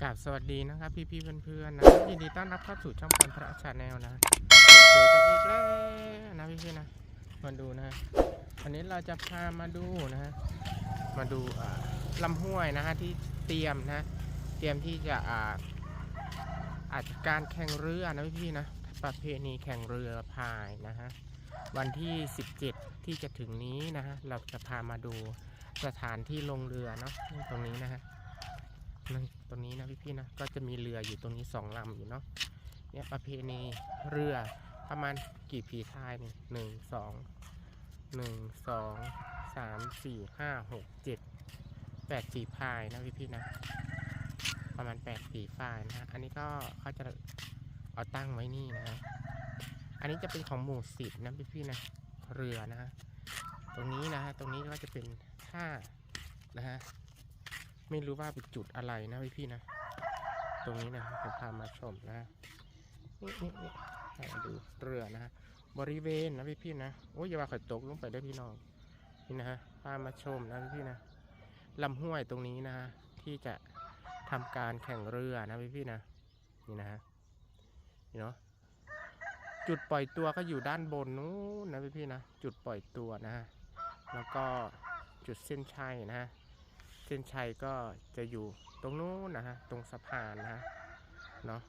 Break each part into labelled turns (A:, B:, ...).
A: กราบสวัสดีนะครับพี่พี่เพื่อนๆนะยินดีต้อนรับเข้าสู่ช่องพันพระชาแนลนะเจอกันอีกแล้วนะพี่พี่ๆนะมาดูนะวันนี้เราจะพามาดูนะฮะมาดูอ่าลำห้วยนะฮะที่เตรียมนะเตรียมที่จะอ่าอาจการแข่งเรือนะพี่พี่ๆนะประเพณีแข่งเรือพายนะฮะวันที่ 17 ที่จะถึงนี้นะฮะเราจะพามาดูสถานที่ลงเรือเนาะตรงนี้นะฮะ ตรงนี้นะพี่ๆนะก็จะมีเรืออยู่ตรงนี้สองลำอยู่เนาะเนี่ยประเพณีเรือประมาณกี่ผีทายนี่หนึ่งสองหนึ่งสองสามสี่ห้าหกเจ็ดแปดสีพายนะพี่ๆนะ ประมาณแปดสีพายนะฮะอันนี้ก็เขาจะเอาตั้งไว้นี่นะฮะอันนี้จะเป็นของหมู่สิบนะพี่ๆนะเรือนะฮะตรงนี้นะฮะตรงนี้ก็จะเป็นท่านะฮะ ไม่รู้ว่าเป็นจุดอะไรนะพี่พี่ๆนะ ตรงนี้นะผมพามาชมนะนี่นี่นี่ให้ดูเรือนะฮะบริเวณนะพี่พี่ๆนะโอ้ยอย่าว่าข่อยตกลงไปได้พี่น้องนี่นะฮะพามาชมนะพี่พี่ๆนะลำห้วยตรงนี้นะฮะที่จะทำการแข่งเรือนะพี่พี่ๆนะนี่นะฮะนี่เนาะจุดปล่อยตัวก็อยู่ด้านบนนู้นนะพี่พี่ๆนะจุดปล่อยตัวนะฮะแล้วก็จุดเส้นชัยนะฮะ เส้นชัยก็จะอยู่ตรงนู้นนะฮะ ตรงสะพานนะฮะ เนาะ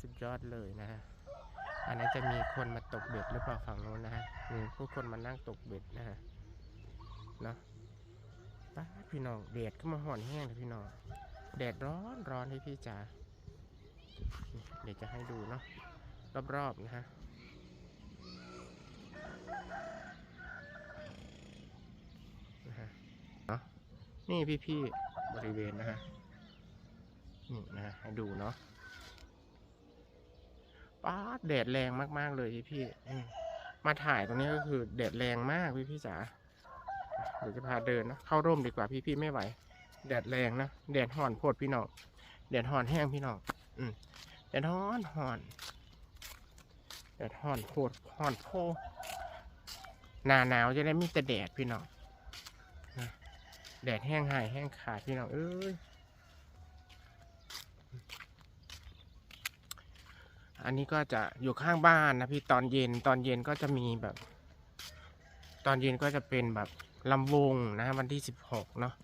A: สุดยอดเลยนะฮะ อันนั้นจะมีคนมาตกเบ็ดหรือเปล่าฝั่งนู้นนะฮะ มีผู้คนมานั่งตกเบ็ดนะฮะ เนาะป้าพี่น้องแดดก็มาห่อนแห้งเลยพี่น้อง แดดร้อนร้อนให้พี่จ๋า เดี๋ยวจะให้ดูเนาะรอบๆนะฮะ นี่พี่ๆบริเวณนะฮะนี่นะฮะให้ดูเนาะป้าดแดดแรงมากๆเลยพี่ๆอืมมาถ่ายตรงนี้ก็คือแดดแรงมากพี่ๆจ๋าเดี๋ยวจะพาเดินนะเข้าร่มดีกว่าพี่ๆไม่ไหว แดดแรงนะแดดห่อนโพดพี่น้องแดดห่อนแห้งพี่น้องอืมแดดห่อนห่อนแดดห่อนโพดห่อนโพหนาหนาวจะได้มีแต่แดดพี่น้อง แดดแห้งหายแห้งขาดพี่น้องเอ้ยอันนี้ก็จะอยู่ข้างบ้านนะพี่ตอนเย็นตอนเย็นก็จะมีแบบ ตอนเย็นก็จะเป็นแบบลำวงนะวันที่สิบหกเนาะ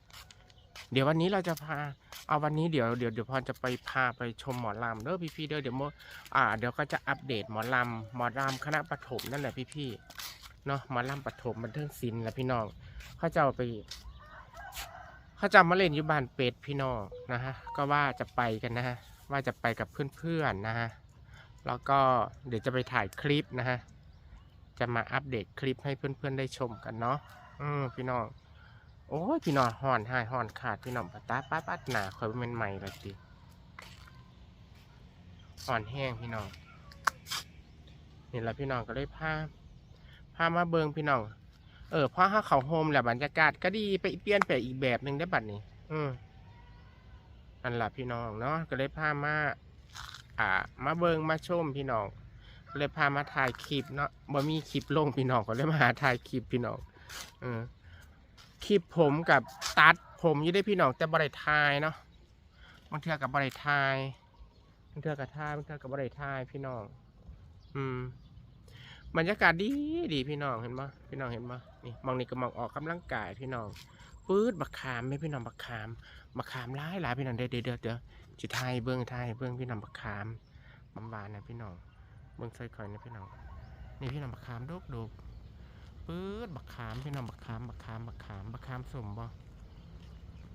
A: เดี๋ยววันนี้เราจะพาเอาวันนี้เดี๋ยวเดี๋ยวเดี๋ยวพอจะไปพาไปชมหมอลำเด้อพี่พี่เด้อเดี๋ยวโมอ่าเดี๋ยวก็จะอัปเดตหมอลำหมอลำคณะปฐมนั่นแหละพี่พี่เนาะหมอลำปฐมบันเทิงศิลป์แหละพี่น้องเขาจะเอาไป เขาจะมาเล่นอยู่บ้านเป็ดพี่น้องนะฮะก็ว่าจะไปกันนะฮะว่าจะไปกับเพื่อนๆนะฮะแล้วก็เดี๋ยวจะไปถ่ายคลิปนะฮะจะมาอัปเดตคลิปให้เพื่อนๆได้ชมกันเนาะอืมพี่น้องโอ้ยพี่น้องห่อนหายห่อนขาดพี่น้องปะตาปัดปัดหนาคอยเป็นใหม่ละสิห่อนแห้งพี่น้องนี่แหละพี่น้องก็เลยพาพามาเบิงพี่น้อง เออพอถ้าเขาโฮมแล้วบรรยากาศก็ดีไปเปลี่ยนไปอีกแบบหนึ่งได้บัดนี้ อืมอันล่ะพี่น้องเนาะก็เลยพามา อ่า มาเบิงมาชมพี่น้องก็เลยพามาถ่ายคลิปเนาะบ่มีคลิปลงพี่น้องก็เลยมาหาถ่ายคลิปพี่น้องเออคลิปผมกับตัดผมยี่ได้พี่น้องแต่บ่ได้ถ่ายเนาะบางเทื่อกับบ่ได้ถ่ายบางเทื่อกับถ่ายบางเทื่อกับบ่ได้ถ่ายพี่น้อง อืม บรรยากาศดีดีพี่น้องเห็นปะพี่น้องเห็นปะนี่มองนี่ก็มองออกกำลังกายพี่น้องปื๊ดบักขามไม่พี่น้องบักขามบักขามร้ายหลายพี่น้องเดี๋ยวเดี๋ยวเดี๋ยวเดี๋ยจิไทยเบื้องไทยเบื้องพี่น้องบักขามบำบานนะพี่น้องเบื้องใส่คอยนะพี่น้องนี่พี่น้องบักขามดกดกปื๊ดบักขามพี่น้องบักขามบักขามบักขามบักขามสมบ่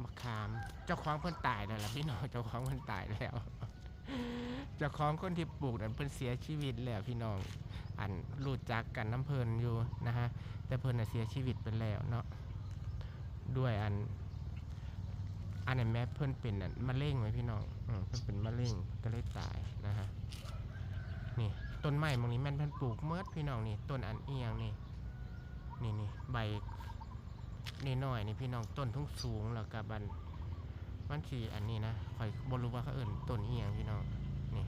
A: บักขาม เจ้าของเพิ่อนตายแล้วล่ะพี่น้องเจ้าของเพิ่อนตายแล้ว เจ้าของคนที่ปลูกนั้นเพิ่นเสียชีวิตแล้วพี่น้อง อันรู้จักกันน้ำเพลินอยู่นะฮะ แต่เพลินน่ะเสียชีวิตไปแล้วเนาะ ด้วยอัน อันนั้นแม่เพิ่นเป็นอันมะเร็งไหมพี่น้องอืมเพิ่นเป็นมะเร็งก็เลยตายนะฮะ นี่ต้นไม้ตรงนี้แม่นเพิ่นปลูกเมื่อพี่น้องนี่ต้นอันเอียงนี่ นี่นี่ใบนี่น้อยนี่พี่น้องต้นทุ่งสูงแล้วกับบัน มันสีอันนี้นะข่อยบ่รู้ว่าเขาเอิ่นต้นเอียงพี่น้องนี่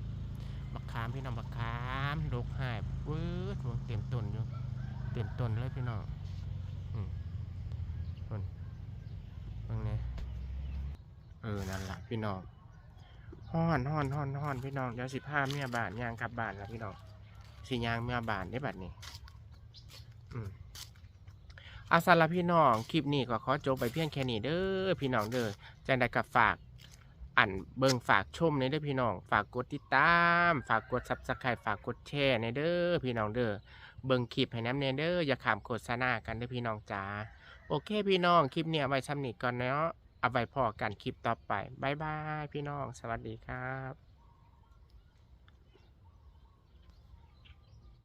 A: บักขามพี่น้องบักขามดกหายปื๊ดโหเต็มต้นอยู่เต็มต้นเลยพี่น้องอืมต้นตรงนี้เออนั่นล่ะพี่น้องฮ้อนฮ้อนฮ้อนฮ้อนพี่น้องเดี๋ยวสิพาเมียบานย่างกลับบ้านแล้วพี่น้องสิย่างเมียบานได้บัดนี้ อาสาละพี่น้องคลิปนี้ก็ขอจบไปเพียงแค่นี้เด้อพี่น้องเด้อจังใดกับฝากอันเบิ่งฝากชมในเด้อพี่น้อง ฝากกดติดตาม ฝากกด subscribe ฝากกดแชร์ในเด้อพี่น้องเด้อเบิ่งคลิปให้น้ำเนเด้ออย่าขามโฆษณากันเด้อพี่น้องจ้าโอเคพี่น้องคลิปเนี้ยไว้ซ้ำนี้ก่อนเนาะเอาไว้พอกันคลิปต่อไปบายบายพี่น้อง สวัสดีครับ